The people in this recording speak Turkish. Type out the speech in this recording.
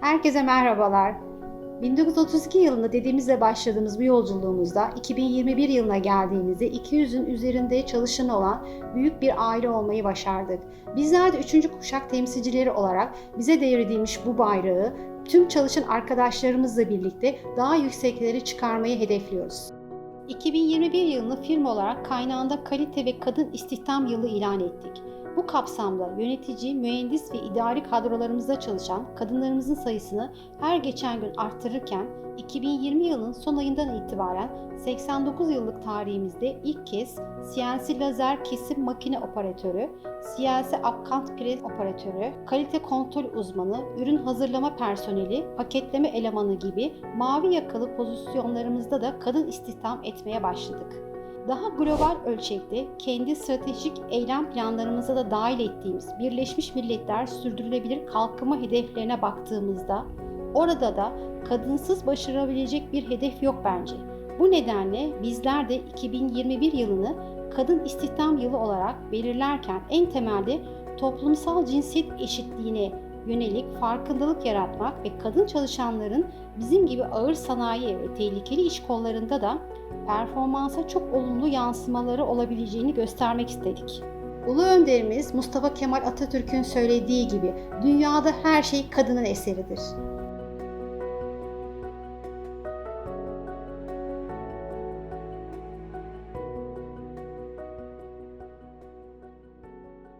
Herkese merhabalar. 1932 yılında dediğimizle başladığımız bu yolculuğumuzda 2021 yılına geldiğimizde 200'ün üzerinde çalışanı olan büyük bir aile olmayı başardık. Bizler de 3. kuşak temsilcileri olarak bize devredilmiş bu bayrağı tüm çalışan arkadaşlarımızla birlikte daha yükseklere çıkarmayı hedefliyoruz. 2021 yılını firma olarak kaynağında kalite ve kadın istihdam yılı ilan ettik. Bu kapsamda yönetici, mühendis ve idari kadrolarımızda çalışan kadınlarımızın sayısını her geçen gün arttırırken 2020 yılının son ayından itibaren 89 yıllık tarihimizde ilk kez CNC lazer kesim makine operatörü, CNC apkant pres operatörü, kalite kontrol uzmanı, ürün hazırlama personeli, paketleme elemanı gibi mavi yakalı pozisyonlarımızda da kadın istihdam etmeye başladık daha global ölçekte kendi stratejik eylem planlarımıza da dahil ettiğimiz Birleşmiş Milletler Sürdürülebilir Kalkınma hedeflerine baktığımızda orada da kadınsız başarabilecek bir hedef yok bence. Bu nedenle bizler de 2021 yılını kadın istihdam yılı olarak belirlerken en temelde toplumsal cinsiyet eşitliğine yönelik farkındalık yaratmak ve kadın çalışanların bizim gibi ağır sanayi ve tehlikeli iş kollarında da performansa çok olumlu yansımaları olabileceğini göstermek istedik. Ulu önderimiz Mustafa Kemal Atatürk'ün söylediği gibi dünyada her şey kadının eseridir.